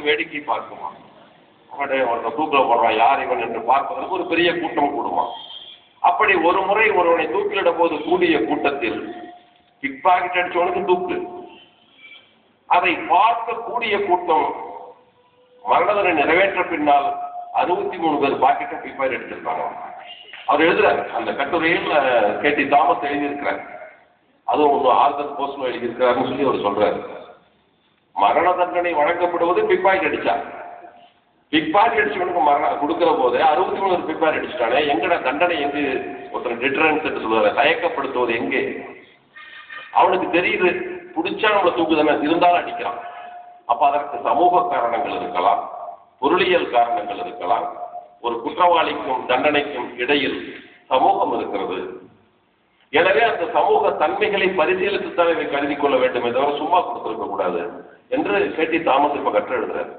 வந்து வேடிக்கை பார்க்குமா? அவனுடைய ஒருத்தன் தூக்கில போடுறான். யார் இவன் என்று பார்ப்பதற்கு ஒரு பெரிய கூட்டம் கூடுவான் அப்படி ஒரு முறை ஒருவனை தூக்கிலிட போது கூடிய கூட்டத்தில் பிக் பாக்கெட் அடிச்சவனுக்கு தூக்கு. அதை பார்க்க கூடிய கூட்டம் மரணதனை நிறைவேற்ற பின்னால் அறுபத்தி மூணு பேர் பாக்கெட்டை பிக் பாக்கெட் எடுத்திருக்காங்க அவர் எழுதுறாரு அந்த கட்டுரையில் கேட்டி தாமஸ் எழுதியிருக்கிறார். அதுவும் ஒன்று ஆர்தர் போஸ்ட்ல எழுதியிருக்கிறாருன்னு சொல்லி அவர் சொல்றாரு. மரண தண்டனை வழங்கப்படுவது பிக் பாக்கெட் அடிச்சா. பிக் பாக்கெட் அடிச்சவனுக்கு மரணம் கொடுக்கிற போது அறுபத்தி மூணு பிக் பாக்கெட் அடிச்சிட்டானே எங்கட தண்டனை எங்கு? ஒருத்தர் டிட்டரன்ஸ் என்று சொல்லுவாங்க தயக்கப்படுத்துவது எங்கே? அவனுக்கு தெரியுது பிடிச்சா நம்மளை தூக்குதானே இருந்தாலும் அடிக்கிறான். அப்ப அதற்கு சமூக காரணங்கள் இருக்கலாம் பொருளியல் காரணங்கள் இருக்கலாம் ஒரு குற்றவாளிக்கும் தண்டனைக்கும் இடையில் சமூகம் இருக்கிறது. எனவே அந்த சமூக தன்மைகளை பரிசீலித்துத்தான் இதை கருதி கொள்ள வேண்டுமே தவிர சும்மா கொடுத்துருக்க கூடாது. என்று கேட்டி தாமஸ் இப்ப கற்று எழுதுறார்.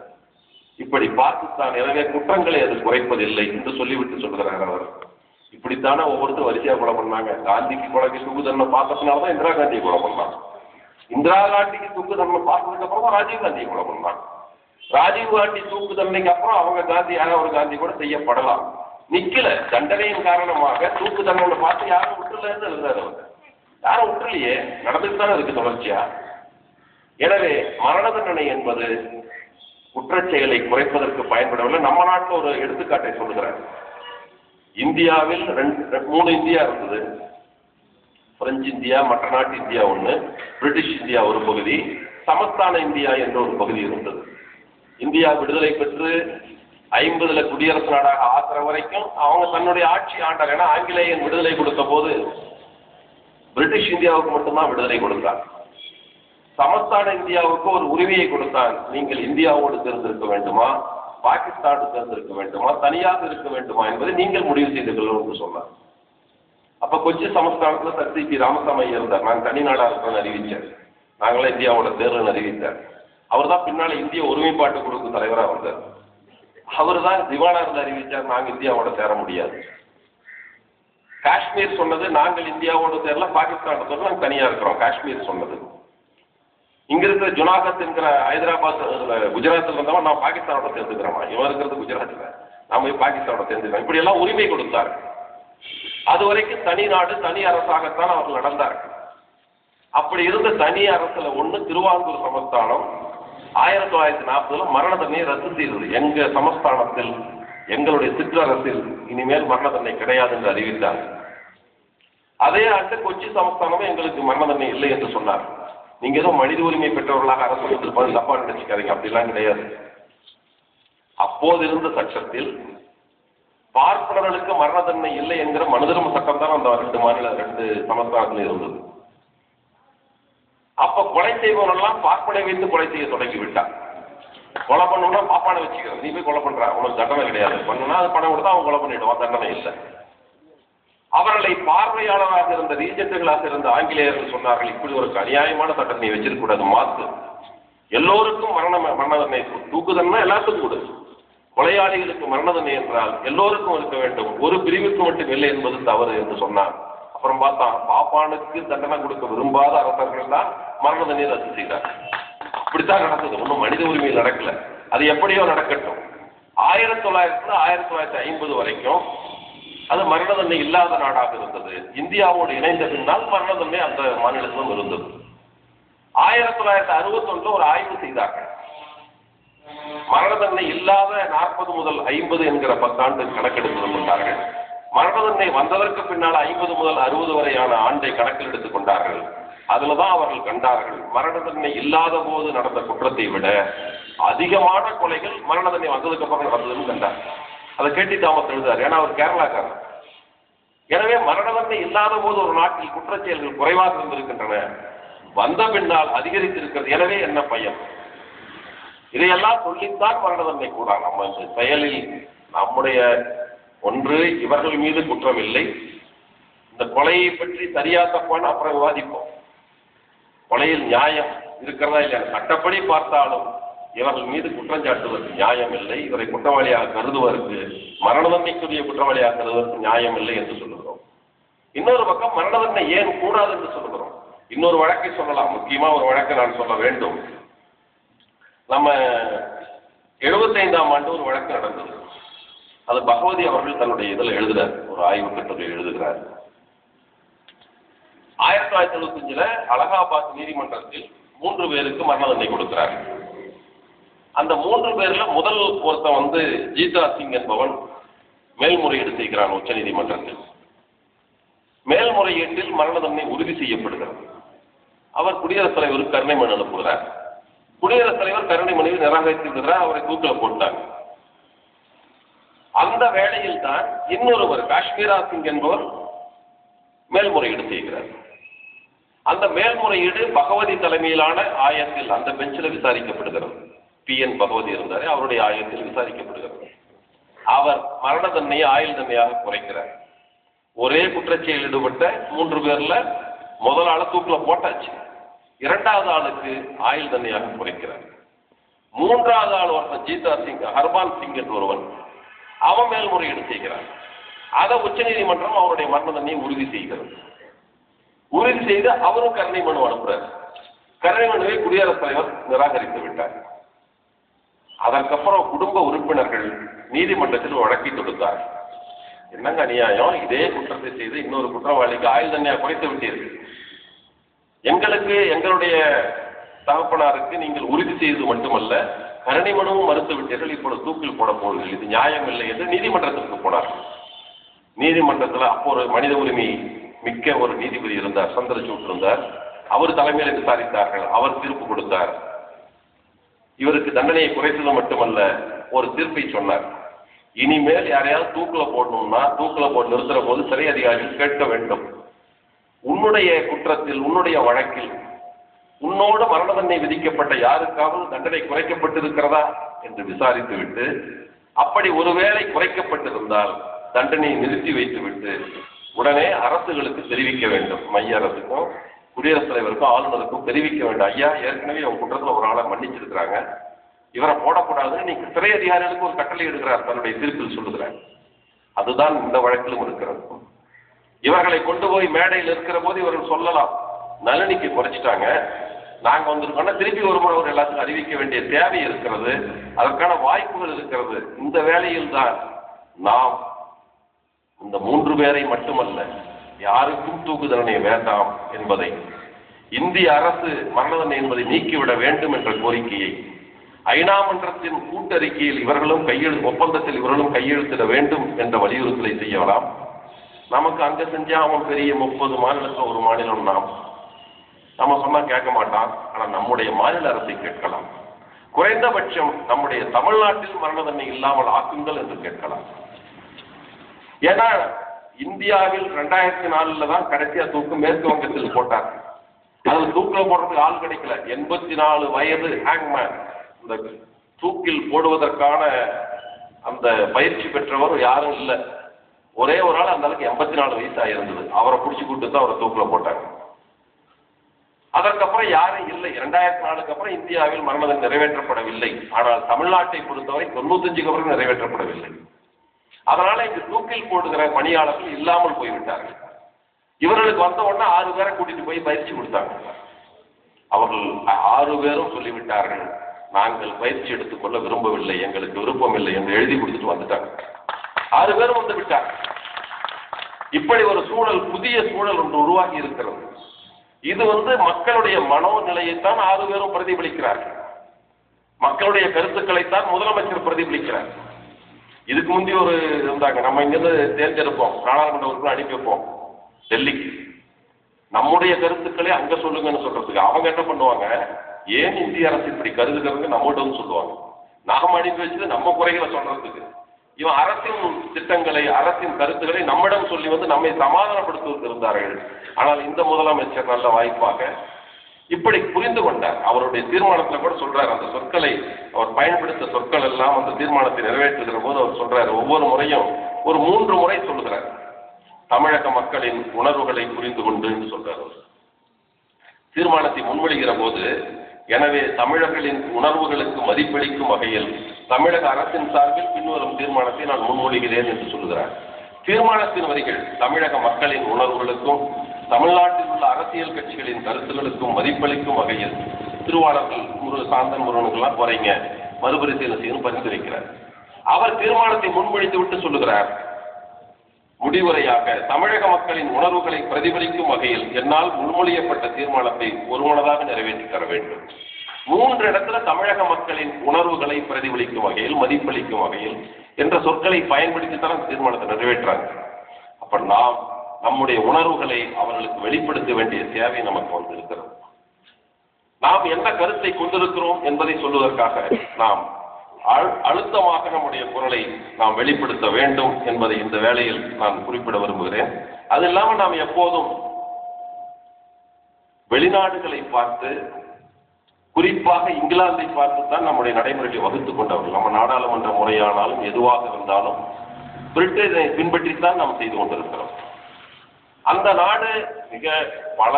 இப்படி பார்த்துத்தான் எனவே குற்றங்களை அது குறைப்பதில்லை என்று சொல்லிவிட்டு சொல்கிறார் அவர். இப்படித்தானே ஒவ்வொருத்தரும் வரிசையா கொலை பண்ணாங்க. காந்திக்கு கொலைக்கு தூக்கு தண்டனை பார்த்ததுனால தான் இந்திரா காந்தியை கொலை பண்ணான் இந்திரா காந்திக்கு தூக்கு தண்டனை பார்த்ததுக்கு அப்புறமா ராஜீவ் காந்தியை கொலை பண்ணான் ராஜீவ் காந்தி தூக்கு தண்டனைக்கு அப்புறம் அவங்க காந்தி ஒரு காந்தி கூட செய்யப்படலாம். நிக்கல. தண்டனையின் காரணமாக தூக்கு தண்டனை பார்த்து யாரும் விட்டுலன்னு எழுதுறாரு அவர். யாரும் விட்டுலையே நடந்துட்டு தானே இருக்கு தொடர்ச்சியா? எனவே மரண தண்டனை என்பது குற்றச் செயலை குறைப்பதற்கு பயன்படவில்லை. நம்ம நாட்டில் ஒரு எடுத்துக்காட்டை சொல்லுகிறேன். இந்தியாவில் ரெண்டு மூணு இந்தியா இருந்தது. பிரெஞ்சு இந்தியா மற்ற நாட்டு இந்தியா ஒன்று பிரிட்டிஷ் இந்தியா ஒரு பகுதி சமஸ்தான இந்தியா என்ற ஒரு பகுதி இருந்தது. இந்தியா விடுதலை பெற்று ஐம்பதுல குடியரசு நாடாக ஆகிற வரைக்கும் அவங்க தன்னுடைய ஆட்சி ஆண்டார். ஏன்னா ஆங்கிலேயன் விடுதலை கொடுத்த போது பிரிட்டிஷ் இந்தியாவுக்கு மட்டும்தான் விடுதலை கொடுத்தாங்க. சமஸ்தான இந்தியாவுக்கு ஒரு உரிமையை கொடுத்தான் நீங்கள் இந்தியாவோடு சேர்ந்திருக்க வேண்டுமா? பாகிஸ்தானோடு சேர்ந்திருக்க வேண்டுமா? தனியாக இருக்க வேண்டுமா என்பதை நீங்கள் முடிவு செய்து கொள்ளும் என்று சொன்னார். அப்ப கொச்சி சமஸ்தானத்துல சக்தி பி ராமசாமி இருந்தார். நாங்கள் தனி நாடா இருக்கேன்னு அறிவிச்சார் நாங்களாம் இந்தியாவோட தேர்தல் அறிவித்தார் அவர் தான் பின்னால இந்திய ஒருமைப்பாட்டு குழுக்கு தலைவராக வந்தார். அவர் தான் திவானா இருந்து அறிவிச்சார் நாங்க இந்தியாவோட சேர முடியாது. காஷ்மீர் சொன்னது நாங்கள் இந்தியாவோட சேரல பாகிஸ்தானோட சொல்ல நாங்கள் தனியா இருக்கிறோம். காஷ்மீர் சொன்னது. இங்க இருக்கிற ஜுனாகத் என்கிற ஹைதராபாத் குஜராத்தில் இருந்தவன் நான் பாகிஸ்தானோட சேர்ந்துக்கிறோமா இவன் இருக்கிறது குஜராத்தில் நாம போய் பாகிஸ்தானோட சேர்ந்துக்கிறோம் இப்படி எல்லாம் உரிமை கொடுத்தார். அது வரைக்கும் தனி நாடு தனி அரசாகத்தான் அவர்கள் நடந்தார்கள் அப்படி இருந்த தனி அரசுல ஒண்ணு திருவாங்கூர் சமஸ்தானம் ஆயிரத்தி தொள்ளாயிரத்தி நாற்பதுல மரண தண்டனையை ரத்து செய்தது. எங்க சமஸ்தானத்தில் எங்களுடைய சிற்றரசில் இனிமேல் மரண தண்டனை கிடையாது என்று அறிவித்தார். அதே ஆண்டு கொச்சி சமஸ்தானமும் எங்களுக்கு மரண தண்டனை இல்லை என்று சொன்னார். நீங்க ஏதோ மனித உரிமை பெற்றவர்களாக அரசு கொடுத்திருப்பாங்க தப்பா நினைச்சுக்காதீங்க. அப்படிலாம் கிடையாது. அப்போது இருந்த சட்டத்தில் பார்ப்பனர்களுக்கு மரண தண்டனை இல்லை என்கிற மனுதர்ம சட்டம் தான் அந்த ரெண்டு மாநில ரெண்டு சமஸ்தானத்தில் இருந்தது. அப்ப கொலை செய்பவரெல்லாம் பார்ப்பனை வைத்து கொலை செய்ய தொடங்கி விட்டான் கொலை பண்ணணும்னா பாப்பானை வச்சுக்கிறேன். நீ போய் கொலை பண்ற. உனக்கு தண்டனை கிடையாது. பண்ணுனா அது பணம் கொடுத்தா அவன் கொலை பண்ணிடுவான். தண்டனை இல்லை. அவர்களை பார்வையாளராக இருந்த ரீஜெண்டுகளாக இருந்த ஆங்கிலேயர்கள் சொன்னார்கள் இப்படி ஒரு அநியாயமான சட்டத்தை நீ வச்சிருக்க கூடாது மாத்து. எல்லோருக்கும் மரண மரண தண்டனை தூக்கு எல்லாத்துக்கும் கொடு. கொலையாளிகளுக்கு மரண தண்டனை என்றால் எல்லோருக்கும் இருக்க வேண்டும். ஒரு பிரிவுக்கு மட்டும் இல்லை என்பது தவறு என்று சொன்னார். அப்புறம் பார்த்தா பாப்பானுக்கு தண்டனை கொடுக்க விரும்பாத அரசர்கள் தான் மரண தண்டனை ரத்து செய்தார். அப்படித்தான் நடந்தது. ஒன்றும் மனித உரிமை நடக்கல. அது எப்படியோ நடக்கட்டும். ஆயிரத்தி தொள்ளாயிரத்துல ஆயிரத்தி தொள்ளாயிரத்தி ஐம்பது வரைக்கும் அது மரணதன்மை இல்லாத நாடாக இருந்தது. இந்தியாவோடு இணைந்த பின்னால் மரணதன்மை அந்த மாநிலத்திலும் இருந்தது. ஆயிரத்தி தொள்ளாயிரத்தி அறுபத்தொன்னுல ஒரு ஆய்வு செய்தார்கள் மரணதன்மை இல்லாத நாற்பது முதல் ஐம்பது என்கிற பத்தாண்டு கணக்கெடுத்து கொண்டார்கள். மரணதண்டனை வந்ததற்கு பின்னால் ஐம்பது முதல் அறுபது வரையான ஆண்டை கணக்கில் எடுத்துக் கொண்டார்கள். அதுலதான் அவர்கள் கண்டார்கள் மரண தண்டனை இல்லாத போது நடந்த குற்றத்தை விட அதிகமான கொலைகள் மரண தண்டனை வந்ததுக்கு அப்புறம் நடந்ததுன்னு கண்டார் அதை கேட்டி தாமஸ் எழுதார் ஏன்னா அவர் கேரளாக்காரர். எனவே மரண இல்லாத போது ஒரு நாட்டில் குற்றச் செயல்கள் குறைவாக இருந்திருக்கின்றன. வந்த பின்னால் அதிகரித்திருக்கிறது. எனவே என்ன பையன்? இதையெல்லாம் சொல்லித்தான் மரண கூட நம்ம இந்த செயலில் நம்முடைய ஒன்று இவர்கள் மீது குற்றம் இல்லை இந்த கொலையை பற்றி சரியா தப்பான்னு அப்புறம் விவாதிப்போம். கொலையில் நியாயம் இருக்கிறதா இல்லையா? சட்டப்படி பார்த்தாலும் இவர்கள் மீது குற்றம் சாட்டுவதற்கு நியாயம் இல்லை இவரை குற்றவாளியாக கருதுவதற்கு மரண தண்டனைக்குரிய குற்றவாளியாக கருதுவதற்கு நியாயம் இல்லை என்று சொல்லுகிறோம். இன்னொரு பக்கம் மரண தண்டனை ஏன் கூடாது என்று சொல்லுகிறோம். இன்னொரு வழக்கை சொல்லலாம். முக்கியமா ஒரு வழக்கை நான் சொல்ல வேண்டும். நம்ம எழுபத்தைந்தாம் ஆண்டு ஒரு வழக்கு நடந்தது. அது பகவதி அவர்கள் தன்னுடைய இதில் எழுதுகிறார் ஒரு ஆய்வு கட்டுரை எழுதுகிறார். ஆயிரத்தி தொள்ளாயிரத்தி எழுபத்தஞ்சில் அலகாபாத் நீதிமன்றத்தில் மூன்று பேருக்கு மரண தண்டனை கொடுக்கிறார்கள். அந்த மூன்று பேர்ல முதல் ஒருத்தன் வந்து ஜீதா சிங் என்பவன் மேல்முறையீடு செய்கிறான் உச்ச நீதிமன்றத்தில். மேல்முறையீட்டில் மரண தண்டனை உறுதி செய்யப்படுகிறது. அவர் குடியரசுத் தலைவருக்கு கருணை மனு அனுப்புகிறார். குடியரசுத் தலைவர் கருணை மனுவை நிராகரித்து விடுகிறார் அவரை தூக்கில் போட்டார். அந்த வேளையில் தான் இன்னொருவர் காஷ்மீரா சிங் என்பவர் மேல்முறையீடு செய்கிறார். அந்த மேல்முறையீடு பகவதி தலைமையிலான ஆயத்தில் அந்த பெஞ்சில் விசாரிக்கப்படுகிறது. பி என் பகவதி இருந்தார். அவருடைய ஆயுதத்தில் விசாரிக்கப்படுகிறது அவர் மரண தன்மையை ஆயுள் தன்மையாக குறைக்கிறார். ஒரே குற்றச்செயல் ஈடுபட்ட மூன்று பேர்ல முதல் ஆளை தூக்கில போட்டாச்சு. இரண்டாவது ஆளுக்கு ஆயுள் தன்மையாக குறைக்கிறார். மூன்றாவது ஆள் ஒருத்தன் ஜீதா சிங் ஹர்பால் சிங் என்று ஒருவன். அவன் மேல்முறையீடு செய்கிறான். அதை உச்சநீதிமன்றம் அவருடைய மரண தன்மையை உறுதி செய்கிறது. உறுதி செய்து அவரும் கருணை மனு அனுப்புறார். கருணை மனுவை குடியரசுத் தலைவர் நிராகரித்து விட்டார். அதற்கப்புறம் குடும்ப உறுப்பினர்கள் நீதிமன்றத்தில் வழக்கை தொடுத்தார். என்னங்க அநியாயம்? இதே குற்றத்தை செய்து இன்னொரு குற்றவாளிக்கு ஆயுள் தண்டனை குறைத்து விட்டீர்கள். எங்களுக்கு எங்களுடைய தகப்பனாருக்கு நீங்கள் உறுதி செய்தது மட்டுமல்ல கருணை மனுவும் மறுத்து விட்டீர்கள் இப்பொழுது தூக்கில் போட போவீர்கள் இது நியாயம் இல்லை என்று நீதிமன்றத்திற்கு போனார் நீதிமன்றத்தில் அப்போ ஒரு மனித உரிமை மிக்க ஒரு நீதிபதி இருந்தார் சந்திரசூட் இருந்தார். அவர் தலைமையில் விசாரித்தார்கள் அவர் தீர்ப்பு கொடுத்தார். இவருக்கு தண்டனையை குறைத்தது மட்டுமல்ல ஒரு தீர்ப்பை சொன்னார். இனிமேல் யாரையாவது தூக்கில் போடணும்னா தூக்கில் போட்டு நிறுத்துற போது சிறை அதிகாரிகள் கேட்க வேண்டும். உன்னுடைய குற்றத்தில் உன்னுடைய வழக்கில் உன்னோடு மரண தண்டனை விதிக்கப்பட்ட யாருக்காவது தண்டனை குறைக்கப்பட்டிருக்கிறதா என்று விசாரித்துவிட்டு அப்படி ஒருவேளை குறைக்கப்பட்டிருந்தால் தண்டனையை நிறுத்தி வைத்துவிட்டு உடனே அரசுகளுக்கு தெரிவிக்க வேண்டும். மைய அரசுக்கும் குடியரசுத் தலைவருக்கும் ஆளுநருக்கும் தெரிவிக்க வேண்டும். ஐயா ஏற்கனவே அவங்க குற்றத்தில் ஒரு ஆளை மன்னிச்சிருக்கிறாங்க. இவரை போடக்கூடாதுன்னு நீங்க சிறை அதிகாரிகளுக்கு ஒரு கட்டளை எடுக்கிறார் தன்னுடைய தீர்ப்பில் சொல்லுகிறார். அதுதான் இந்த வழக்கிலும் இருக்கிறது. இவர்களை கொண்டு போய் மேடையில் இருக்கிற போது இவர்கள் சொல்லலாம் நளினிக்கு குறைச்சிட்டாங்க. நாங்க வந்திருக்கோம்னா திருப்பி ஒரு முறை ஒரு எல்லாத்துக்கும் அறிவிக்க வேண்டிய தேவை இருக்கிறது. அதற்கான வாய்ப்புகள் இருக்கிறது. இந்த வேலையில் தான் நாம் இந்த மூன்று பேரை மட்டுமல்ல யாருக்கும் தூக்கு தண்டனை வேண்டாம் என்பதை இந்திய அரசு மரண தண்டனை என்பதை நீக்கிவிட வேண்டும் என்ற கோரிக்கையை ஐநா மன்றத்தின் கூட்டறிக்கையில் இவர்களும் கையெழு ஒப்பந்தத்தில் இவர்களும் கையெழுத்திட வேண்டும் என்ற வலியுறுத்தலை செய்யலாம். நமக்கு அங்க செஞ்சா அவன் பெரிய முப்பது மாநிலத்தில் ஒரு மாநிலம் நாம். நம்ம சொன்னா கேட்க மாட்டான் ஆனா நம்முடைய மாநில அரசை கேட்கலாம். குறைந்தபட்சம் நம்முடைய தமிழ்நாட்டில் மரண தண்டனை இல்லாமல் ஆக்குங்கள் என்று கேட்கலாம். ஏன்னா இந்தியாவில் ரெண்டாயிரத்தி நாலுல தான் கடைசியா தூக்கு மேற்கு வங்கத்தில் போட்டார். அதுல தூக்கில் போடுறதுக்கு ஆள் கிடைக்கல. எண்பத்தி நாலு வயது ஹேங்மேன். இந்த தூக்கில் போடுவதற்கான அந்த பயிற்சி பெற்றவர் யாரும் இல்லை. ஒரே ஒரு ஆள் அந்த அளவுக்கு எண்பத்தி நாலு வயசு ஆயிருந்தது அவரை பிடிச்சி கூட்டு தான் அவரை தூக்கில் போட்டாங்க. அதற்கப்புறம் யாரும் இல்லை. இரண்டாயிரத்தி நாலுக்கு அப்புறம் இந்தியாவில் மரணம் நிறைவேற்றப்படவில்லை. ஆனால் தமிழ்நாட்டை பொறுத்தவரை தொண்ணூத்தஞ்சுக்கு அப்புறம் நிறைவேற்றப்படவில்லை. அதனால இங்கு தூக்கில் போடுகிற பணியாளர்கள் இல்லாமல் போய்விட்டார்கள். இவர்களுக்கு வந்த உடனே ஆறு பேரை கூட்டிட்டு போய் பயிற்சி கொடுத்தாங்க. அவர்கள் ஆறு பேரும் சொல்லிவிட்டார்கள் நாங்கள் பயிற்சி எடுத்துக்கொள்ள விரும்பவில்லை எங்களுக்கு விருப்பம் இல்லை என்று எழுதி கொடுத்துட்டு வந்துட்டாங்க. ஆறு பேரும் வந்து விட்டார் இப்படி ஒரு சூழல் புதிய சூழல் ஒன்று உருவாகி இருக்கிறது. இது வந்து மக்களுடைய மனோநிலையைத்தான் ஆறு பேரும் பிரதிபலிக்கிறார்கள். மக்களுடைய கருத்துக்களைத்தான் முதலமைச்சர் பிரதிபலிக்கிறார். இதுக்கு முந்தி ஒரு இருந்தாங்க நம்ம இங்கிருந்து தேர்ந்தெடுப்போம். நாடாளுமன்ற உறுப்பினர் அனுப்பி வைப்போம். டெல்லிக்கு. நம்முடைய கருத்துக்களை அங்க சொல்லுங்கன்னு சொல்றதுக்கு அவங்க என்ன பண்ணுவாங்க? ஏன் இந்திய அரசு இப்படி கருதுகிறது நம்மகிட்ட வந்து சொல்லுவாங்க. நாம அனுப்பி வச்சது நம்ம குறைகளை சொல்றதுக்கு. இவன் அரசின் திட்டங்களை அரசின் கருத்துக்களை நம்மிடம் சொல்லி வந்து நம்மை சமாதானப்படுத்துவதற்கு இருந்தார்கள். ஆனால் இந்த முதலமைச்சர் நல்ல வாய்ப்பாக இப்படி புரிந்து கொண்டார். அவருடைய தீர்மானத்துல கூட சொல்றார். அந்த சொற்களை அவர் பயன்படுத்த சொற்கள் எல்லாம் அந்த தீர்மானத்தை நிறைவேற்றுகிற போது அவர் சொல்றாரு. ஒவ்வொரு முறையும் ஒரு மூன்று முறை சொல்லுகிறார். தமிழக மக்களின் உணர்வுகளை புரிந்து கொண்டு என்று சொல்றார் அவர். தீர்மானத்தை முன்மொழிகிற போது எனவே தமிழர்களின் உணர்வுகளுக்கு மதிப்பளிக்கும் வகையில் தமிழக அரசின் சார்பில் பின்வரும் தீர்மானத்தை நான் முன்மொழிகிறேன் என்று சொல்கிறார் தீர்மானத்தின் வரிகள் தமிழக மக்களின் உணர்வுகளுக்கும் தமிழ்நாட்டில் உள்ள அரசியல் கட்சிகளின் கருத்துகளுக்கும் மதிப்பளிக்கும் வகையில் திருவாளர்கள் முரு சாந்தன் முருகனுக்கெல்லாம் குறைங்க மறுபரிசீலனை செய்யணும் பரிந்துரைக்கிறார். அவர் தீர்மானத்தை முன்மொழித்து விட்டு சொல்லுகிறார். முடிவுரையாக தமிழக மக்களின் உணர்வுகளை பிரதிபலிக்கும் வகையில் என்னால் முன்மொழியப்பட்ட தீர்மானத்தை ஒருமனதாக நிறைவேற்றி தர வேண்டும். மூன்று இடத்துல தமிழக மக்களின் உணர்வுகளை பிரதிபலிக்கும் வகையில் மதிப்பளிக்கும் வகையில் என்ற சொற்களை பயன்படுத்தி தான் தீர்மானத்தை நிறைவேற்றாங்க. அப்ப நாம் நம்முடைய உணர்வுகளை அவர்களுக்கு வெளிப்படுத்த வேண்டிய தேவை நமக்கு வந்திருக்கிறது. நாம் என்ன கருத்தை கொண்டிருக்கிறோம் என்பதை சொல்வதற்காக நாம் அழுத்தமாக நம்முடைய குரலை நாம் வெளிப்படுத்த வேண்டும் என்பதை இந்த வேளையில் நான் குறிப்பிட விரும்புகிறேன். அது இல்லாமல் நாம் எப்போதும் வெளிநாடுகளை பார்த்து குறிப்பாக இங்கிலாந்தை பார்த்து தான் நம்முடைய நடைமுறைகளை வகுத்துக் கொண்டவர்கள். நம்ம நாடாளுமன்ற முறையானாலும் எதுவாக இருந்தாலும் பிரிட்டனை பின்பற்றித்தான் நாம் செய்து கொண்டிருக்கிறோம். அந்த நாடு மிக பல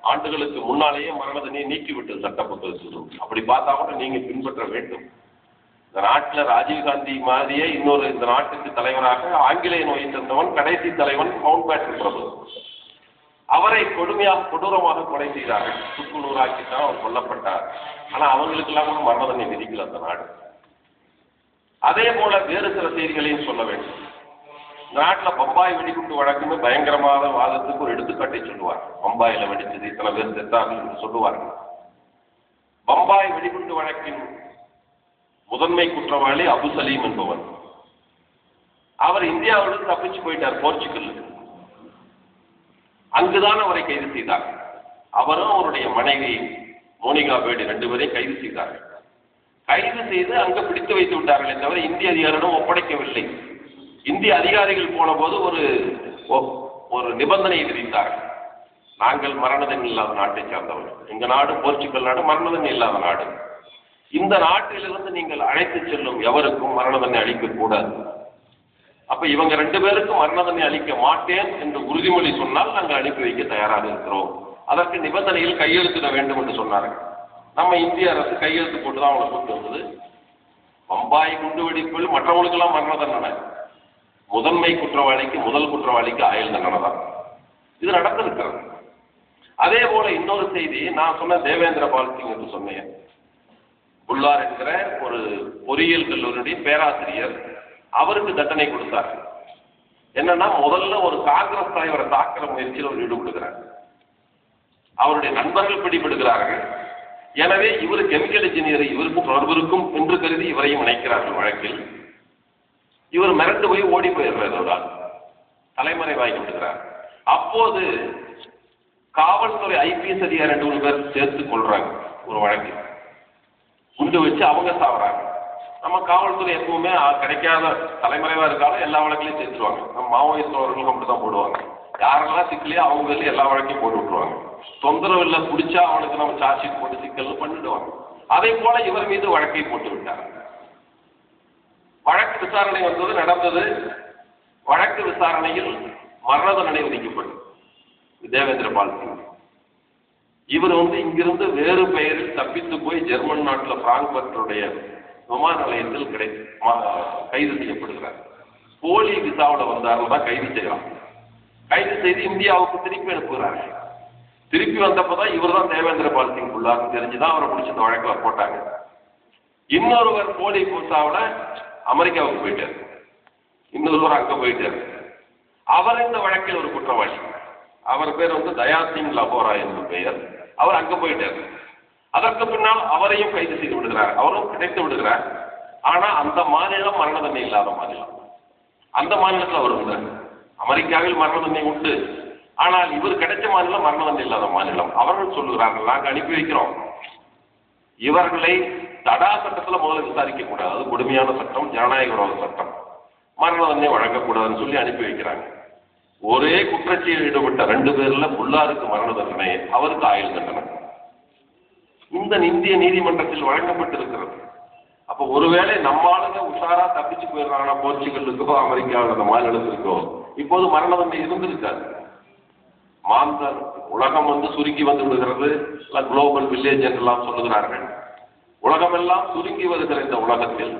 ஆண்டுகளுக்கு முன்னாலேயே மரண தண்டனையை நீக்கிவிட்டது சட்ட புத்தகத்தில் அப்படி பார்த்தா கூட நீங்க பின்பற்ற வேண்டும். இந்த நாட்டில் ராஜீவ்காந்தி மாதிரியே இன்னொரு இந்த நாட்டுக்கு தலைவராக ஆங்கிலேய நோய் தந்தவன் கடைசி தலைவன் மவுண்ட் பேட்டன் பிரபு. அவரை கொடுமையாக கொடூரமாக கொலை செய்தார்கள். சுக்குநூறாக்கித்தான் அவர் கொல்லப்பட்டார். ஆனா அவங்களுக்கெல்லாம் கூட மரண தண்டனை விதிக்கல அந்த நாடு. அதே போல வேறு சில செய்திகளையும் சொல்ல வேண்டும். நாட்டில் பம்பாய் வெடிகுண்டு வழக்குன்னு பயங்கரமான வாதத்துக்கு ஒரு எடுத்துக்காட்டை சொல்லுவார். பம்பாயில வெடிச்சது இத்தனை பேர் செத்தாங்கன்னு சொல்லுவார்கள் பம்பாய் வெடிகுண்டு வழக்கின் முதன்மை குற்றவாளி அபு சலீம் என்பவர். அவர் இந்தியாவிலிருந்து தப்பிச்சு போயிட்டார் போர்ச்சுகல் அங்குதான் அவரை கைது செய்தார். அவரும் அவருடைய மனைவி மோனிகா பேடி ரெண்டு பேரையும் கைது செய்தார்கள். கைது செய்து அங்க பிடித்து வைத்து விட்டார்களே தவிர இந்திய அதிகாரிடம் ஒப்படைக்கவில்லை. இந்திய அதிகாரிகள் போன போது ஒரு ஒரு நிபந்தனை விதித்தார்கள் நாங்கள் மரண தண்டனை இல்லாத நாட்டை சார்ந்தவர்கள். எங்க நாடு போர்ச்சுகல் நாடு மரண தண்டனை இல்லாத நாடு. இந்த நாட்டிலிருந்து நீங்கள் அழைத்து செல்லும் எவருக்கும் மரண தண்டனை அளிக்க கூடாது. அப்ப இவங்க ரெண்டு பேருக்கும் மரண தண்டனை அளிக்க மாட்டேன் என்று உறுதிமொழி சொன்னால் நாங்கள் அனுப்பி வைக்க தயாராக இருக்கிறோம். அதற்கு நிபந்தனையில் கையெழுத்திட வேண்டும் என்று சொன்னார்கள். நம்ம இந்திய அரசு கையெழுத்து போட்டு தான் அவங்களை கொண்டு வந்தது. பம்பாய் குண்டுவெடிப்பில் மற்றவங்களுக்கெல்லாம் மரண தண்டனை முதன்மை குற்றவாளிக்கு முதல் குற்றவாளிக்கு ஆயுள் தண்டனை தான். இது நடந்திருக்கிறது அதே போல இன்னொரு செய்தி நான் சொன்ன தேவேந்திர பால் சிங் என்று சொன்னேன். புல்லார் என்கிற ஒரு பொறியியல் கல்லூரியுடைய பேராசிரியர் அவருக்கு தண்டனை கொடுத்தார். என்னன்னா முதல்ல ஒரு காங்கிரஸ் தலைவரை தாக்கிற முயற்சியில் அவர் ஈடுபடுகிறார். அவருடைய நண்பர்கள் பிடிபடுகிறார்கள். எனவே இவர் கெமிக்கல் இன்ஜினியர் இவருக்கும் தொடர்பு இருக்கும் என்று கருதி இவரையும் இணைக்கிறார்கள் வழக்கில். இவர் மிரண்டு போய் ஓடி போயிடுறார் ஒரு ஆள் தலைமறைவாகி விடுகிறார் அப்போது காவல்துறை ஐபிஎஸ் அதிகாரி ரெண்டு மூணு பேர் சேர்த்து கொள்றாங்க ஒரு வழக்கு. குண்டு வச்சு அவங்க சாவறாங்க. நம்ம காவல்துறை எப்பவுமே கிடைக்காத தலைமறைவா இருக்காலும் எல்லா வழக்கிலையும் சேர்த்துருவாங்க. நம்ம மாவோயிஸ்ட் அவர்களும் அப்படிதான் போடுவாங்க. யாரெல்லாம் சிக்கலையோ அவங்க பேர்ல எல்லா வழக்கையும் போட்டு விட்டுருவாங்க. தொந்தரவு இல்லை பிடிச்சா அவனுக்கு நம்ம சார்ஜ் ஷீட் போட்டு சிக்கல் பண்ணிடுவாங்க. அதே போல இவர் மீது வழக்கை போட்டு விட்டார். விசாரணை வந்தது நடந்தது. வழக்கு விசாரணையில் மரண தண்டனை விதிக்கப்படும் தேவேந்திர பால் சிங் இவர் வந்து இங்கிருந்து வேறு பெயரில் தப்பித்து போய் ஜெர்மன் நாட்டில் பிராங்க்பர்ட்டுடைய விமான நிலையத்தில் கிடை கைது செய்யப்படுகிறார். போலி விசாவில் வந்தாருன்னு தான் கைது செய்யலாம். கைது செய்து இந்தியாவுக்கு திருப்பி அனுப்புகிறாங்க. திருப்பி வந்தப்பதான் இவர் தான் தேவேந்திர பால் சிங் உள்ளார்னு தெரிஞ்சுதான் அவரை பிடிச்சி இந்த வழக்கில் போட்டாங்க. இன்னொருவர் போலி விசாவில் அமெரிக்காவுக்கு போயிட்டார். இன்னொருவர் அங்க போயிட்டார். அவர் இந்த வழக்கில் ஒரு குற்றவாளி. அவர் பேர் வந்து தயா சிங் லபோரா என்று பெயர். அவர் அங்க போயிட்டார். அதற்கு பின்னால் அவரையும் கைது செய்து விடுகிறார். அவரும் கிடைத்து விடுகிறார். ஆனா அந்த மாநிலம் மரண தண்டனை இல்லாத மாநிலம். அந்த மாநிலத்தில் அவர் இருந்தார் அமெரிக்காவில் மரண தண்டனை உண்டு. ஆனால் இவர் கிடைச்ச மாநிலம் மரண தண்டனை இல்லாத மாநிலம். அவர்கள் சொல்லுகிறார்கள் நாங்கள் அனுப்பி வைக்கிறோம். இவர்களை தடா சட்டத்தில் முதல்ல விசாரிக்க கூடாது. அது கொடுமையான சட்டம் ஜனநாயக விரோத சட்டம். மரண தண்டனை வழங்கக்கூடாதுன்னு சொல்லி அனுப்பி வைக்கிறாங்க. ஒரே குற்றச்சியில் ஈடுபட்ட ரெண்டு பேர்ல புல்லாருக்கு மரண தண்டனை அவருக்கு ஆயுள் தண்டனை. இந்த இந்திய நீதிமன்றத்தில் வழங்கப்பட்டிருக்கிறது. அப்ப ஒருவேளை நம்ம ஆளுங்க உஷாரா தப்பிச்சு போயிடுறாங்கன்னா போர்ச்சுகலுக்கோ அமெரிக்காவில் அந்த மாநிலத்திற்கோ இப்போது மரண தண்டனை இருந்திருக்காது. மாந்தர் உலகம் வந்து சுருங்கி வந்து விடுகிறது. குளோபல் வில்லேஜ் என்றெல்லாம் சொல்லுகிறார்கள். உலகமெல்லாம் சுருங்கி வருகிற இந்த உலகத்தில்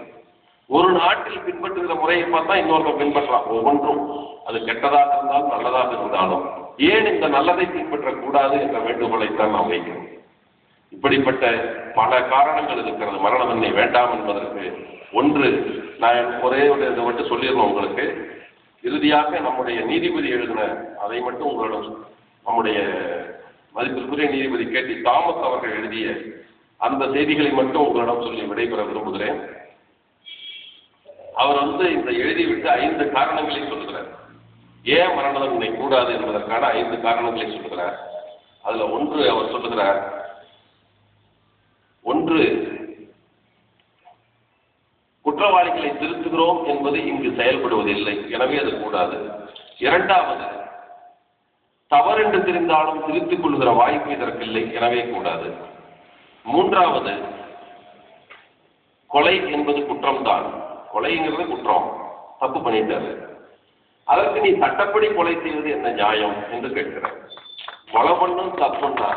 ஒரு நாட்டில் பின்பற்றுகிற முறையை பார்த்தா இன்னொருத்தர் பின்பற்றலாம். ஒவ்வொன்றும். அது கெட்டதாக இருந்தாலும் நல்லதாக இருந்தாலும். ஏன் இந்த நல்லதை பின்பற்றக்கூடாது என்ற வேண்டுகோளைத்தான் நாம் வைக்கிறோம். இப்படிப்பட்ட பல காரணங்கள் இருக்கிறது. மரணம் என்னை வேண்டாம் என்பதற்கு. ஒன்று நான் ஒரே ஒரு இதை மட்டும் சொல்லிடணும் உங்களுக்கு. இறுதியாக நம்முடைய நீதிபதி எழுதின அதை மட்டும் உங்களிடம் நம்முடைய மதிப்பிற்குரிய நீதிபதி கேட்டி தாமஸ் அவர்கள் எழுதிய அந்த செய்திகளை மட்டும் உங்களிடம் சொல்லி விடைபெற விரும்புகிறேன். அவர் வந்து இந்த எழுதிவிட்டு ஐந்து காரணங்களை சொல்லுகிறார். ஏன் மரண தண்டனை கூடாது என்பதற்கான ஐந்து காரணங்களை சொல்லுகிறார். அதுல ஒன்று அவர் சொல்லுகிறார். ஒன்று குற்றவாளிகளை திருத்துகிறோம் என்பது இங்கு செயல்படுவதில்லை. எனவே அது கூடாது. இரண்டாவது தவறு என்று தெரிந்தாலும் திருத்திக் கொள்கிற வாய்ப்பு இதற்கில்லை. எனவே கூடாது. மூன்றாவது கொலை என்பது குற்றம்தான். கொலைங்கிறது குற்றம். தப்பு பண்ணிட்டாரு. அதற்கு நீ சட்டப்படி கொலை செய்வது என்ன நியாயம் என்று கேட்கிறேன் கொலை பண்ணும் தப்புன்னா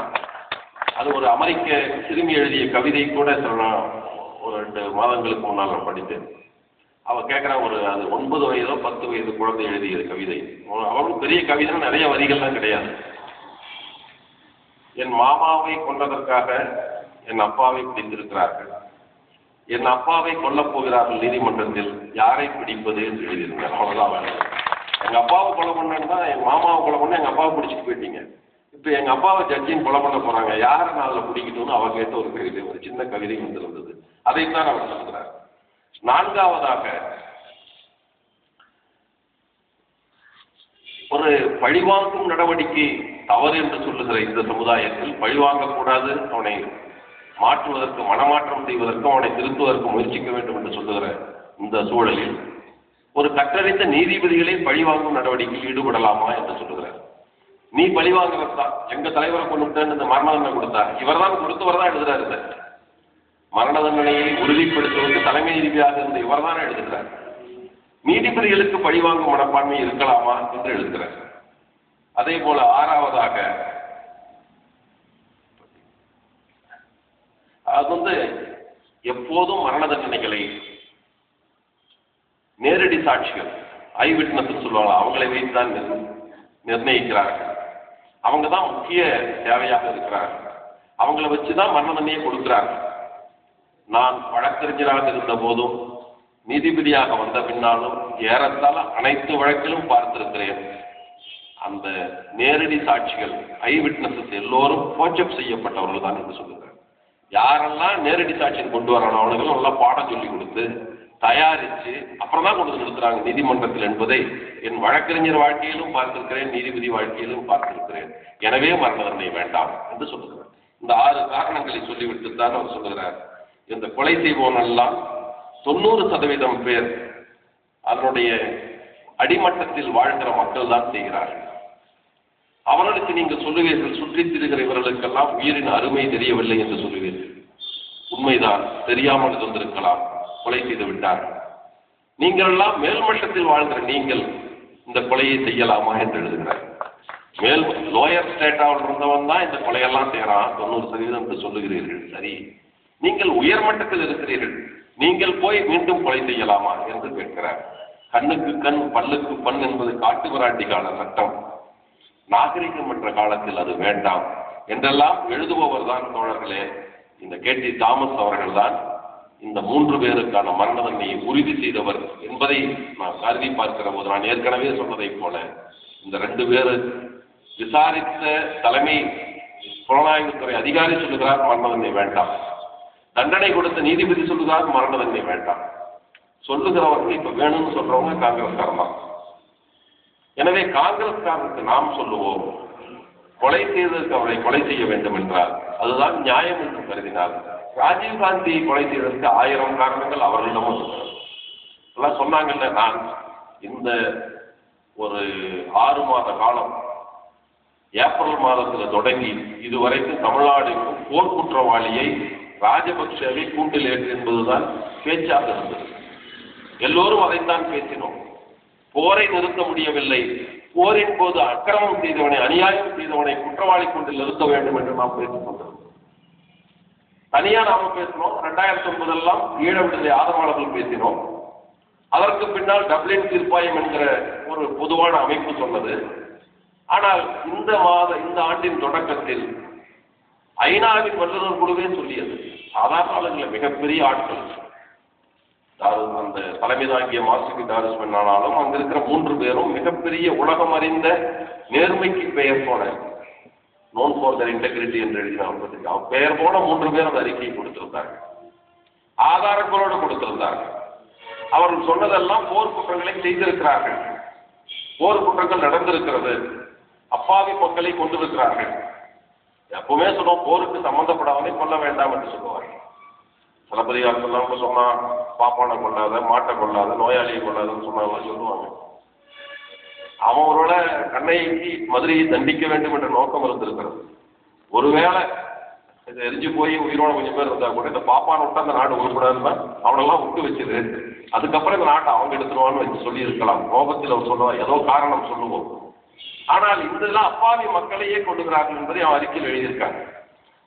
அது ஒரு அமெரிக்க சிறுமி எழுதிய கவிதை கூட சொல்லலாம். ஒரு ரெண்டு மாதங்களுக்கு முன்னால் நான் படித்தேன். அவ கேட்குறான் ஒரு அது ஒன்பது வயதோ பத்து வயது குழந்தை எழுதிய கவிதை. அவளும் பெரிய கவிதை நிறைய வரிகள்லாம் கிடையாது. என் மாமாவை கொண்டதற்காக என் அப்பாவை பிடித்திருக்கிறார்கள். என் அப்பாவை கொல்லப் போகிறார்கள் நீதிமன்றத்தில் யாரை பிடிப்பது என்று எழுதியிருந்தார் அவ்வளவுதான் வேலை. எங்க அப்பாவை கொலை பண்ணா என் மாமாவை கொலை பண்ண எங்க அப்பாவை பிடிச்சிட்டு போயிட்டீங்க. இப்போ எங்க அப்பாவை ஜட்ஜின் கொலை பண்ண போறாங்க. யாரை நான் அதில் பிடிக்கணும்னு அவர் கேட்ட ஒரு கவிதை ஒரு சின்ன கவிதை வந்திருந்தது. அதைத்தான் அவர் சொல்கிறார் நான்காவதாக ஒரு பழிவாங்கும் நடவடிக்கை தவறு என்று சொல்லுகிற இந்த சமுதாயத்தில் பழிவாங்கக்கூடாது அவனை மாற்றுவதற்கு மனமாற்றம் செய்வதற்கும் அவனை திருத்துவதற்கு முயற்சிக்க வேண்டும் என்று சொல்லுகிற இந்த சூழலில் ஒரு கற்றறிந்த நீதிபதிகளே பழிவாங்கும் நடவடிக்கையில் ஈடுபடலாமா என்று சொல்லுகிறார். நீ பழிவாங்கிறது? தான் எங்க தலைவரை கொண்டு இந்த மரண தண்டனை கொடுத்தார் இவர் தான் கொடுத்தவர் தான் எழுதுறாரு சார். மரண தண்டனையை உறுதிப்படுத்துவதற்கு தலைமை நீதிபதியாக இருந்த இவர் தான் எழுதுகிறார். நீதிபதிகளுக்கு பழிவாங்கும் மனப்பான்மை இருக்கலாமா என்று எழுதுகிறார். அதே போல ஆறாவதாக அது வந்து எப்போதும் மரண தண்டனைகளை நேரடி சாட்சிகள் ஐ விட்னஸ் சொல்லுவாங்க. அவங்களை வைத்து தான் நிர்ணயிக்கிறார்கள். அவங்க தான் முக்கிய தேவையாக இருக்கிறார்கள். அவங்கள வச்சு தான் மரண தண்டனையை கொடுக்கிறார்கள். நான் வழக்கறிஞராக இருந்த போதும் நீதிபதியாக வந்த பின்னாலும் ஏறத்தாழ அனைத்து வழக்கிலும் பார்த்திருக்கிறேன். அந்த நேரடி சாட்சிகள் ஐ விட்னஸஸ் எல்லோரும் போச்சப் செய்யப்பட்டவர்கள் தான் என்று சொல்லுங்கள் யாரெல்லாம் நேரடி சாட்சியம் கொண்டு வரானோ அவனுக்கு நல்லா பாடம் சொல்லி கொடுத்து தயாரித்து அப்புறம் தான் கொண்டு வந்து நிறுத்துறாங்க நீதிமன்றத்தில் என்பதை என் வழக்கறிஞர் வாழ்க்கையிலும் பார்த்திருக்கிறேன் நீதிபதி வாழ்க்கையிலும் பார்த்திருக்கிறேன். எனவே மரண தண்டனை வேண்டாம் என்று சொல்லுகிறார். இந்த ஆறு காரணங்களை சொல்லிவிட்டு தான் அவர் சொல்லுகிறார். இந்த கொலை செய்வோனெல்லாம் தொண்ணூறு சதவீதம் பேர் அதனுடைய அடிமட்டத்தில் வாழ்கிற மக்கள் தான் செய்கிறார்கள். அவர்களுக்கு நீங்கள் சொல்லுவீர்கள் சுற்றித் திரிகிற இவர்களுக்கெல்லாம் உயிரின் அருமை தெரியவில்லை என்று சொல்லுவீர்கள். உண்மைதான் தெரியாமல் தந்திருக்கலாம் கொலை செய்து விட்டார். நீங்கள் எல்லாம் மேல்மட்டத்தில் வாழ்கிற நீங்கள் இந்த கொலையை செய்யலாமா என்று எழுதுகிறார். மேல் லோயர் ஸ்டேட்டாவில் இருந்தவன் தான் இந்த கொலையெல்லாம் செய்யறான். தொண்ணூறு சதவீதம் என்று சொல்லுகிறீர்கள். சரி. நீங்கள் உயர்மட்டத்தில் இருக்கிறீர்கள். நீங்கள் போய் மீண்டும் கொலை செய்யலாமா? என்று கேட்கிறார். கண்ணுக்கு கண் பல்லுக்கு பண் என்பது காட்டு விராட்டி சட்டம். நாகரிகம் என்ற காலத்தில் அது வேண்டாம் என்றெல்லாம் எழுதுபவர் தான் தோழர்களே. இந்த கேட்டி தாமஸ் அவர்கள் தான் இந்த மூன்று பேருக்கான மரண தண்டனையை உறுதி செய்தவர் என்பதை நான் கருதி பார்க்கிற போது நான் ஏற்கனவே சொன்னதைப் போல இந்த ரெண்டு பேரு விசாரித்த தலைமை புலனாய்வுத்துறை அதிகாரி சொல்லுகிறார் மரண தண்டனை வேண்டாம். தண்டனை கொடுத்த நீதிபதி சொல்லுகிறார் மரண தண்டனை வேண்டாம். சொல்லுகிறவர்கள் இப்ப வேணும்னு சொல்றவங்க காங்கிரஸ்காரன் தான். எனவே காங்கிரஸ்காரருக்கு நாம் சொல்லுவோம். கொலை செய்ததற்கு அவரை கொலை செய்ய வேண்டும் என்றால் அதுதான் நியாயம் என்று கருதினார் ராஜீவ்காந்தியை கொலை செய்ததற்கு ஆயிரம் காரணங்கள் அவர்களிடமும் இருக்கிறது எல்லாம் சொன்னாங்கல்ல நான். இந்த ஒரு ஆறு மாத காலம் ஏப்ரல் மாதத்தில் தொடங்கி இதுவரைக்கும் தமிழ்நாடுக்கும் போர் குற்றவாளியை ராஜபக்சேவை கூட்டில் ஏற்று என்பதுதான் பேச்சாக இருந்தது. எல்லோரும் அதைத்தான் பேசினோம். போரை நிறுத்த முடியவில்லை. போரின் போது அக்கிரமம் செய்தவனை அநியாயம் செய்தவனை குற்றவாளி கொண்டு நிறுத்த வேண்டும் என்று நாம் பேசிக் கொண்டிருந்தோம் தனியா நாம பேசினோம் ரெண்டாயிரத்தி ஒன்பதெல்லாம் ஈழ விடுதலை ஆதரவாளர்கள் பேசினோம். அதற்கு பின்னால் டப்ளின் தீர்ப்பாயம் என்கிற ஒரு பொதுவான அமைப்பு சொன்னது. ஆனால் இந்த மாத இந்த ஆண்டின் தொடக்கத்தில் ஐநாவின் வல்லுநர் குழுவே சொல்லியது. சாதாரண ஆளுங்களை மிகப்பெரிய ஆட்கள். தாரு அந்த தலைமை தாங்கிய மாசுக்கு தாரிஸ்மன் ஆனாலும் அங்க இருக்கிற மூன்று பேரும் மிகப்பெரிய உலகம் அறிந்த நேர்மைக்கு பெயர் போன நோன் ஃபார் தர் இன்டெகிரிட்டி என்று எழுதினாங்க பத்திரிக்கை. அவன் பெயர் போன மூன்று பேர் அந்த அறிக்கையை கொடுத்திருந்தாங்க ஆதாரங்களோடு கொடுத்திருந்தாங்க அவர்கள் சொன்னதெல்லாம் போர் குற்றங்களை செய்திருக்கிறார்கள். போர் குற்றங்கள் நடந்திருக்கிறது. அப்பாவி மக்களை கொண்டிருக்கிறார்கள் எப்பவுமே சொல்லுவோம் போருக்கு சம்பந்தப்படாமலே கொல்ல வேண்டாம் என்று சொல்லுவார்கள். சிலப்பதிகாரம் சொல்லாம சொன்னா பாப்பானை கொள்ளாத மாட்டை கொள்ளாத நோயாளியை கொள்ளாதன்னு சொன்னாங்க சொல்லுவாங்க. அவங்களோட கண்ணைக்கு மதுரையை தண்டிக்க வேண்டும் என்ற நோக்கம் இருந்திருக்கிறது. ஒருவேளை இது எரிஞ்சு போய் உயிரோட கொஞ்சம் பேர் இருந்தா கூட இந்த பாப்பான் விட்டு அந்த நாடு உருப்படாதுன்னா அவனெல்லாம் விட்டு வச்சது. அதுக்கப்புறம் இந்த நாட்டை அவங்க எடுத்துருவான்னு வச்சு சொல்லி இருக்கலாம் கோபத்தில் அவர் சொல்லுவார் ஏதோ காரணம் சொல்லுவோம். ஆனால் இதெல்லாம் அப்பாவி மக்களையே கொண்டுகிறார்கள் என்பதை அவன் அறிக்கையில் எழுதியிருக்காங்க.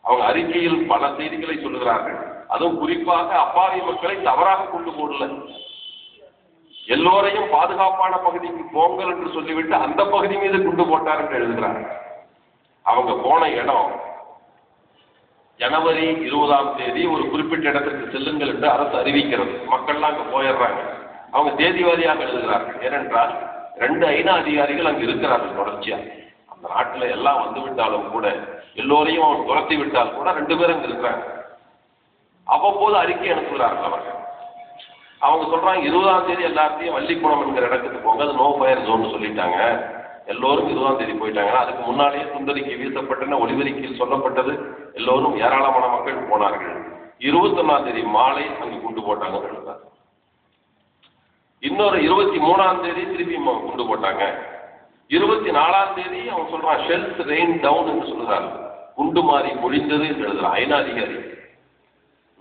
அவங்க அறிக்கையில் பல செய்திகளை சொல்லுகிறார்கள். அதுவும் குறிப்பாக அப்பாவி மக்களை தவறாக கொண்டு போடல. எல்லோரையும் பாதுகாப்பான பகுதிக்கு போங்கள் என்று சொல்லிவிட்டு அந்த பகுதி மீது குண்டு போட்டார் என்று எழுதுகிறார். அவங்க போன இடம் ஜனவரி இருபதாம் தேதி ஒரு குறிப்பிட்ட இடத்திற்கு செல்லுங்கள் என்று அரசு அறிவிக்கிறது. மக்கள்லாம் அங்க போயிடுறாங்க. அவங்க தேதிவாதியாக எழுதுகிறார்கள். ஏனென்றால் ரெண்டு ஐநா அதிகாரிகள் அங்கு இருக்கிறார்கள் தொடர்ச்சியா. அந்த நாட்டுல எல்லாம் வந்து விட்டாலும் கூட எல்லோரையும் அவன் துரத்தி விட்டால் கூட ரெண்டு பேரும் இருக்கிறாங்க. அவ்வப்போது அறிக்கை அனுப்புகிறார்கள் அவர்கள். அவங்க சொல்றாங்க இருபதாம் தேதி எல்லாத்தையும் வள்ளிக்குளம் என்கிற இடத்துக்கு போங்க. அது நோ ஃபயர் ஜோன் சொல்லிட்டாங்க. எல்லோரும் இருபதாம் தேதி போயிட்டாங்க அதுக்கு முன்னாலேயே சுந்தரிக்கு வீசப்பட்டன ஒளிவரிக்கையில் சொல்லப்பட்டது எல்லோரும் ஏராளமான மக்கள் போனார்கள். இருபத்தொன்னாம் தேதி மாலை அங்கு குண்டு போட்டாங்க இன்னொரு இருபத்தி மூணாம் தேதி திருப்பி குண்டு போட்டாங்க. இருபத்தி நாலாம் தேதி அவன் சொல்றான் ஷெல்ஸ் ரெயின் டவுன் என்று சொல்லுறாங்க குண்டு மாறி பொழிந்தது என்று எழுதுறான் ஐநா அதிகாரி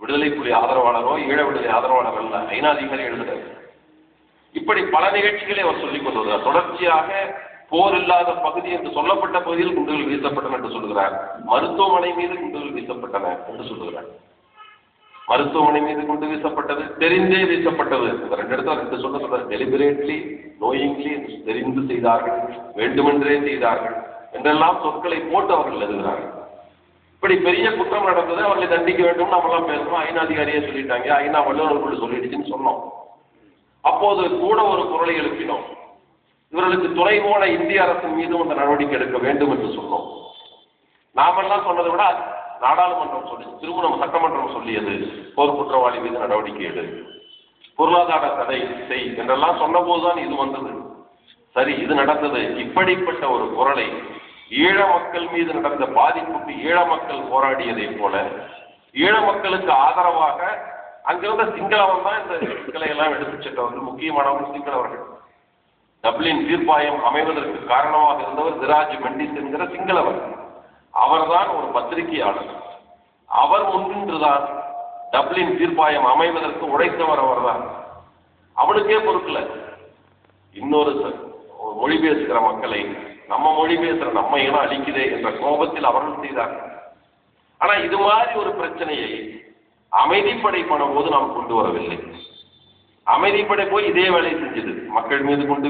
விடுதலை புலி ஆதரவாளரோ ஈழ விடுதலை ஆதரவாளர் அல்ல ஐநா அதிகாரி எழுதுறாரு இப்படி பல நிகழ்ச்சிகளை அவர் சொல்லிக் கொண்டு வருகிறார். தொடர்ச்சியாக போர் இல்லாத பகுதி என்று சொல்லப்பட்ட பகுதியில் குண்டுகள் வீசப்பட்டன என்று சொல்கிறார் மருத்துவமனை மீது குண்டுகள் வீசப்பட்டன என்று சொல்லுகிறார். மருத்துவமனை மீது குண்டு வீசப்பட்டது தெரிந்தே வீசப்பட்டது இந்த ரெண்டு இடத்துல ரெண்டு சொல்ல டெலிபரேட்லி நோயிங்லி தெரிந்து செய்தார்கள் வேண்டுமென்றே செய்தார்கள் என்றெல்லாம் சொற்களை போட்டு அவர்கள் எழுதுகிறார்கள். இப்படி பெரிய குற்றம் நடந்தது அவர்களை தண்டிக்க வேண்டும் நம்மலாம் பேசணும் ஐநா அதிகாரியே சொல்லிட்டாங்க. ஐநா வல்லுநர்கள் சொல்லிடுச்சுன்னு சொன்னோம். அப்போது கூட ஒரு குரலை எழுப்பினோம். இவர்களுக்கு துணை போல இந்திய அரசின் மீதும் அந்த நடவடிக்கை எடுக்க வேண்டும் என்று சொன்னோம். நாமெல்லாம் சொன்னதை விட நாடாளுமன்றம் சொல்லி திருமணம் சட்டமன்றம் சொல்லியது போர் குற்றவாளி மீது நடவடிக்கை எடு. பொருளாதார தடை செய் என்றெல்லாம் சொன்னபோதுதான் இது வந்தது. சரி இது நடந்தது. இப்படிப்பட்ட ஒரு குரலை ஈழ மக்கள் மீது நடந்த பாதிப்புக்கு ஈழ மக்கள் போராடியதைப் போல ஈழ மக்களுக்கு ஆதரவாக அங்கிருந்த சிங்களவன் தான் இந்த சிக்கலை எல்லாம் எடுத்துச் சென்றவர்கள் முக்கியமானவர்கள் சிங்களவர்கள். டப்ளின் தீர்ப்பாயம் அமைவதற்கு காரணமாக இருந்தவர் திராஜ் மெண்டிஸ் என்கிற சிங்களவர். அவர்தான் ஒரு பத்திரிகையாளர். அவர் ஒன்றின்றுதான் டப்ளின் தீர்ப்பாயம் அமைவதற்கு உழைத்தவர் அவர்தான். அவனுக்கே பொறுக்கல. இன்னொரு ச- மொழி பேசுகிற மக்களை நம்ம மொழி பேசுற நம்ம இனம் அழிக்குதே என்ற கோபத்தில் அவர்கள் செய்தார்கள். ஆனா இது மாதிரி ஒரு பிரச்சனையை அமைதிப்படை பண்ணும்போது நாம் கொண்டு வரவில்லை. அமைதிப்படை போய் இதே வேலையை செஞ்சது. மக்கள் மீது கொண்டு